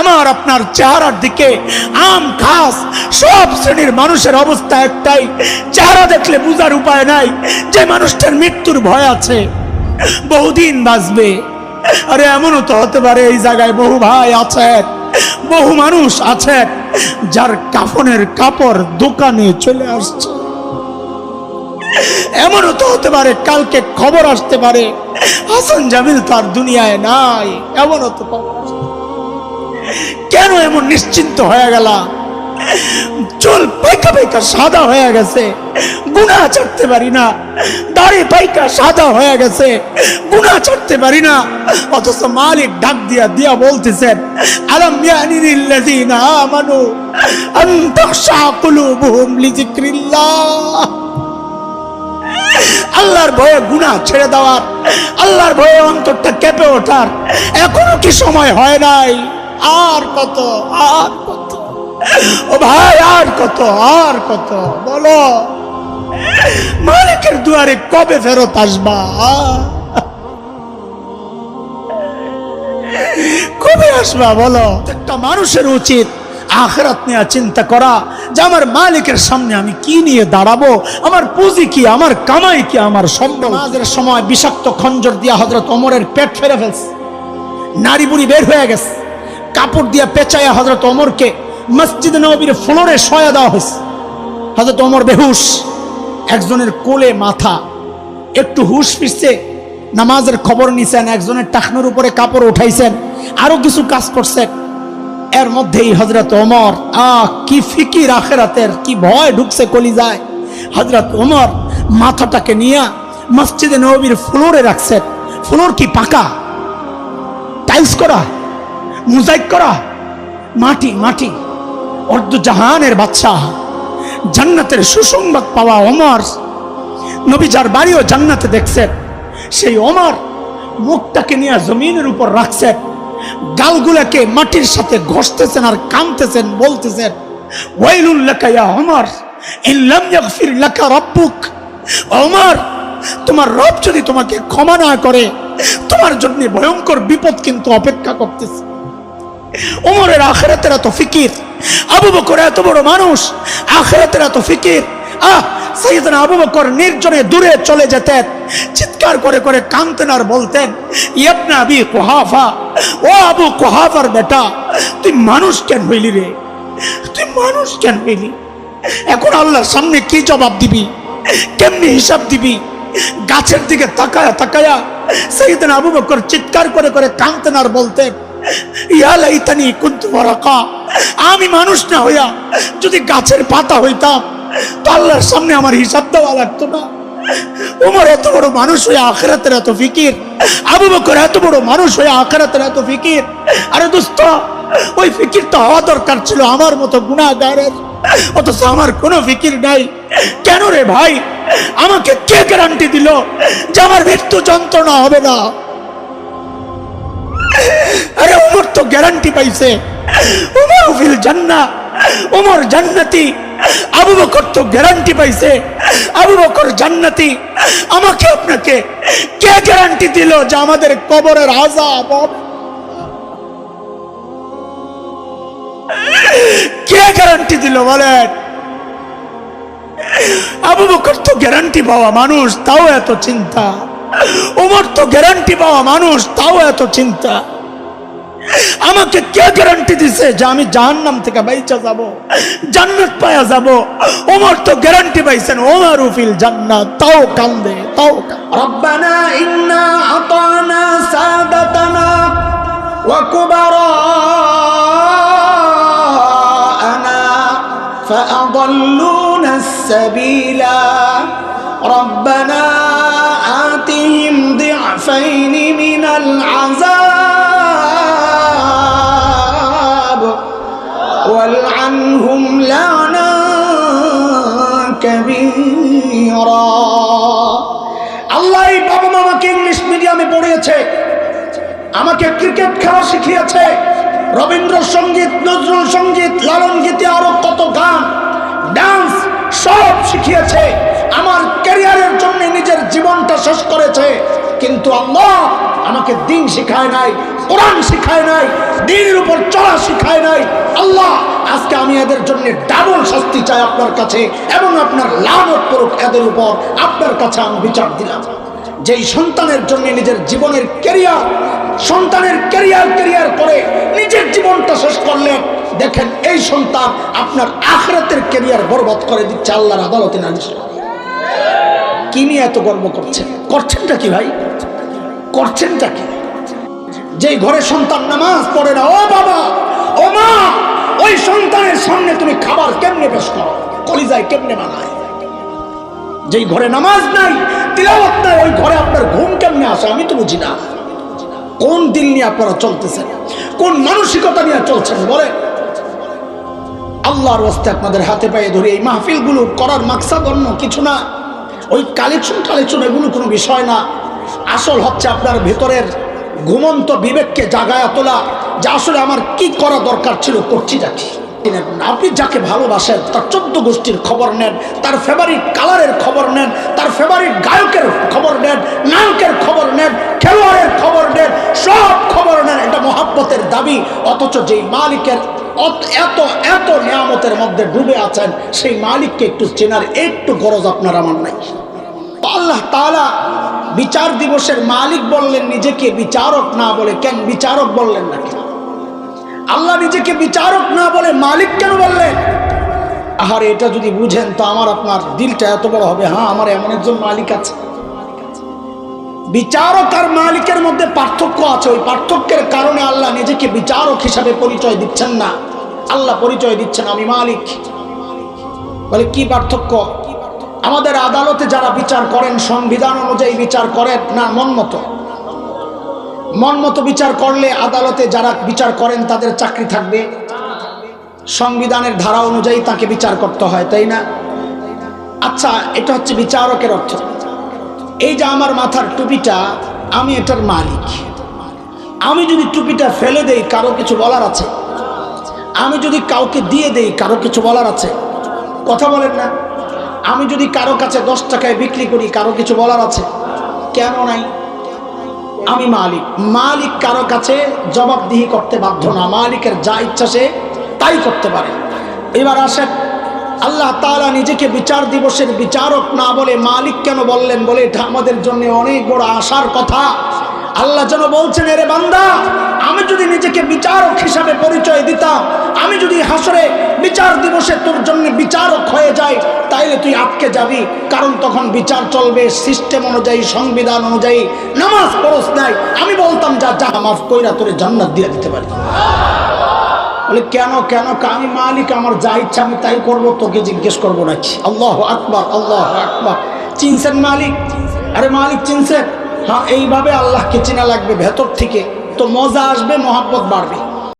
আমার আপনার চেহারার দিকে, আম খাস সব শ্রেণির মানুষের অবস্থা একটাই। চেহারা দেখলে বুঝার উপায় নাই যে মানুষটার মৃত্যুর ভয় আছে। বহুদিন বাঁচবে। আরে এমনও তো হতে পারে এই জায়গায় বহু ভাই আছেন, বহু মানুষ আছেন, যার কাফনের কাপড় দোকানে চলে আসছে। এমনও তো হতে পারে কালকে খবর আসতে পারে, হাসান জামিল তার দুনিয়ায় নাই, এমনও তো খবর আসতে। কেন এমন নিশ্চিন্ত হয়ে গেল? চুল পাইকা পাইকা সাদা হয়ে গেছে। গুণা ছাড়তে পারি না। দাড়ি পাইকা সাদা হয়ে গেছে। গুণা ছাড়তে পারি না। অথচ মালিক ডাক দিয়া দিয়া বলতেছেন, আলাম ইয়ানিল্লাযীনা আল্লাহর ভয়ে গুনাহ ছেড়ে দেওয়ার, আল্লাহর ভয়ে অন্তরটা কেঁপে ওঠার এখনও কি সময় হয় নাই? আর কত আর কত? ও ভাই, আর কত আর কত? বলো, মালিকের দুয়ারে কবে ফেরত আসবা? কবে আসবা, বলো? একটা মানুষের উচিত আখরাত নিয়ে চিন্তা করা যে আমার মালিকের সামনে আমি কি নিয়ে দাঁড়াবো? আমার পুঁজি কি, আমার কামাই কি, আমার নামাজের সময় বিষাক্ত খঞ্জর দিয়া হজরত অমরের পেট ফেরে ফেলছে। নারী বুড়ি বের হয়ে গেছে। কাপড় দিয়া পেঁচাইয়া হজরত অমরকে মসজিদ নবীর ফ্লোরে সয়া দেওয়া হয়েছে হজরত অমর বেহুশ, একজনের কোলে মাথা, একটু হুশ ফিরছে, নামাজের খবর নিছেন, একজনের টাকনোর উপরে কাপড় উঠাইছেন, আরও কিছু কাজ করছেন। এর মধ্যেই হজরত ওমর আহ কি ফিকি ফিকির আখেরাতের, কি ভয় ঢুকছে কলি যায়। হজরত ওমর মাথাটাকে নিয়ে মসজিদে নবীর ফ্লোরে রাখছেন। ফ্লোর কি পাকা? টাইলস করা? মুজাইক করা। মাটি মাটি। অর্ধ জাহানের বাচ্চা জান্নাতের সুসংবাদ পাওয়া ওমর। নবী যার বাড়িও জান্নাতে দেখছেন সেই ওমর মুখটাকে নিয়ে জমিনের উপর রাখছেন গালগুলাকে মাটির সাথে ঘষতেছেন আর কামতেছেন, বলতেছেন ওয়াইলুল লাকা ইয়া ওমর ইয়াগফির লাকা রাব্বুক। তোমার রব যদি তোমাকে ক্ষমা না করে, তোমার জন্য ভয়ঙ্কর বিপদ কিন্তু অপেক্ষা করতেছে। ওমরের আখেরাতের এত ফিকির। আবু বকর এত বড় মানুষ, আখেরাতের এত ফিকির। আহ, সাইয়েদনা আবু বকর নির্জনে দূরে চলে যেতেন, চিৎকার করে করে কাঁদতেন আর বলতেন ইবনা আবি কুহাফা, ও আবু কুহাফার বেটা, তুই মানুষ কেন হইলি রে? তুই মানুষ কেন হইলি? এখন আল্লাহর সামনে কি জবাব দিবি? কেমনি হিসাব দিবি? গাছের দিকে তাকায়া তাকায়া সাইয়েদনা আবু বকর চিৎকার করে করে কাঁদতেন আর বলতেন ইয়া লাইতানি কুনতু বারাকা আমি মানুষ না হইয়া যদি গাছের পাতা হইতাম, তো সামনে আমার হিসাব দেওয়া লাগতো না। উমর এত বড় মানুষ হয়ে আখেরাতের এত ফিকির, আবু বকর এত বড় মানুষ হয়ে আখেরাতের এত ফিকির। আরে দোস্ত, ওই ফিকির তো হওয়া দরকার ছিল আমার মতো গুণাগারের অথচ আমার কোনো ফিকির নাই। কেন রে ভাই? আমাকে কে গ্যারান্টি দিল যে আমার মৃত্যু যন্ত্রণা হবে না? আরে ওমর তো গ্যারান্টি পাইছে। ওমর ফিল জান্না। ওমর জান্নাতি। আবু বকর তো গ্যারান্টি পাইছে। আবু বকর জান্নাতি। আমাকে আপনাকে কে গ্যারান্টি দিল যে আমাদের কবরের আজাব? কে গ্যারান্টি দিল বলেন? আবু বকর তো গ্যারান্টি পাওয়া মানুষ, তাও এত চিন্তা। ওমর তো গ্যারান্টি পাওয়া মানুষ, তাও এত চিন্তা। আমাকে কে গ্যারান্টি দিছে যে আমি জাহান্নাম থেকে বাইচা যাব জান্নাত পায়া যাব ওমর তো গ্যারান্টি পাইছেন ওমর উফিল জান্নাত তাও কান্দে তাও কান্দে। ربنا إنا أطعنا سادتنا وكبراءنا فأضلونا السبيلا ربنا آتهم ضعفين من العذاب আল্লাহ বাবা বাবা মামাকে ইংলিশ মিডিয়ামে পড়িয়েছে। আমাকে ক্রিকেট খেলা শিখিয়েছে। রবীন্দ্রসঙ্গীত, নজরুল সংগীত, লালন গীতি আরও কত গান, ডান্স সব শিখিয়েছে। আমার ক্যারিয়ারের জন্য নিজের জীবনটা শেষ করেছে। কিন্তু আল্লাহ আমাকে দিন শিখায় নাই, কোরআন শিখায় নাই, দিনের উপর চলা শিখায় নাই। আল্লাহ, আজকে আমি এদের জন্য ডাবল শাস্তি চাই আপনার কাছে এবং আপনার লাভত করুক এদের উপর। আপনার কাছে আমি বিচার দিলাম। যেই সন্তানের জন্য নিজের জীবনের ক্যারিয়ার সন্তানের ক্যারিয়ার ক্যারিয়ার করে নিজের জীবনটা শেষ করলেন, দেখেন এই সন্তান আপনার আখরাতের ক্যারিয়ার বরবাদ করে দিচ্ছে, আল্লাহর আদালতে নালিশ। কি নিয়ে এত গর্ব করছেন? করছেনটা কি ভাই? করছেনটা কি? যেই ঘরে সন্তান নামাজ পড়ে না, ও বাবা, ও মা, ওই সন্তানের সামনে তুমি খাবার কেমনে পেশ করো? কলিজায় কেমনে বানায়? যেই ঘরে নামাজ নাই, তিলাওয়াত নাই, ওই ঘরে আপনার ঘুম কেমনে আসে আমি তো বুঝি না। কোন দিল নিয়ে আপনারা চলতেছেন? কোন মানসিকতা নিয়ে চলছেন? বলে আল্লাহর ওয়াস্তে আপনাদের হাতে পায়ে ধরে এই মাহফিলগুলো করার মাকসাদ অন্য কিছু না। ওই কালেকশন কালেকশন এগুলো কোনো বিষয় না। আসল হচ্ছে আপনার ভেতরের ঘুমন্ত বিবেককে জাগায়া তোলা, যে আসলে আমার কি করা দরকার ছিল করছি যাচ্ছি আপনি যাকে ভালোবাসেন, তার চোদ্দ গোষ্ঠীর খবর নেন, তার ফেভারিট কালারের খবর নেন, তার ফেভারিট গায়কের খবর নেন, নায়কের খবর নেন, খেলোয়াড়ের খবর নেন, সব খবর নেন, এটা মহাব্বতের দাবি। অথচ যেই মালিকের এত এত নিয়ামতের মধ্যে ডুবে আছেন, সেই মালিককে একটু চেনার একটু গরজ আপনার আমার নাই। আল্লাহ তালা বিচার দিবসের মালিক বললেন, নিজেকে বিচারক না বলে কেন? বিচারক বললেন না কেন আল্লাহ নিজেকে বিচারক না বলে মালিক কেন বললেন? আহারে, এটা যদি বুঝেন, তো আমার আপনার দিলটা এত বড় হবে। হ্যাঁ আমার এমন একজন মালিক আছে। বিচারক আর মালিকের মধ্যে পার্থক্য আছে। ওই পার্থক্যের কারণে আল্লাহ নিজেকে বিচারক হিসাবে পরিচয় দিচ্ছেন না। আল্লাহ পরিচয় দিচ্ছেন, আমি মালিক। বলে, কি পার্থক্য? আমাদের আদালতে যারা বিচার করেন, সংবিধান অনুযায়ী বিচার করেন, না, মন মতো। মন মতো বিচার করলে আদালতে যারা বিচার করেন, তাদের চাকরি থাকবে। সংবিধানের ধারা অনুযায়ী তাকে বিচার করতে হয়, তাই না? আচ্ছা এটা হচ্ছে বিচারকের অর্থ। এই যে আমার মাথার টুপিটা, আমি এটার মালিক। আমি যদি টুপিটা ফেলে দেই, কারও কিছু বলার আছে? আমি যদি কাউকে দিয়ে দেই, কারও কিছু বলার আছে? কথা বলেন না। আমি যদি কারও কাছে দশ টাকায় বিক্রি করি, কারও কিছু বলার আছে? কেন নাই? আমি মালিক। মালিক কারও কাছে জবাবদিহি করতে বাধ্য না। মালিকের যা ইচ্ছা সে তাই করতে পারে। এবার আসেন, আল্লাহ তাআলা নিজেকে বিচার দিবসের বিচারক না বলে মালিক কেন বললেন বলে এটা আমাদের জন্য অনেক বড় আশার কথা। আল্লাহ যেন বলছেন, এরে বান্দা, আমি যদি নিজেকে বিচারক বিচার দিবসে তোর জন্য বিচারক হয়ে যায়, তাইলে তুই আটকে যাবি। কারণ তখন বিচার চলবে সিস্টেম অনুযায়ী, সংবিধান অনুযায়ী। নামাজ পড়স নাই। আমি বলতাম, যা যা, মাফ কইরা তোরে জান্নাত দিয়ে দিতে পারি। বলে, কেন কেন? আমি মালিক, আমার যা ইচ্ছা আমি তাই করব, তোকে জিজ্ঞেস করব নাকি? আল্লাহ আকবার আল্লাহ আকবার। চিনছেন মালিক? আরে মালিক চিনছেন হ্যাঁ এইভাবে আল্লাহকে চেনা লাগবে ভেতর থেকে। তো মজা আসবে, মহাব্বত বাড়বে।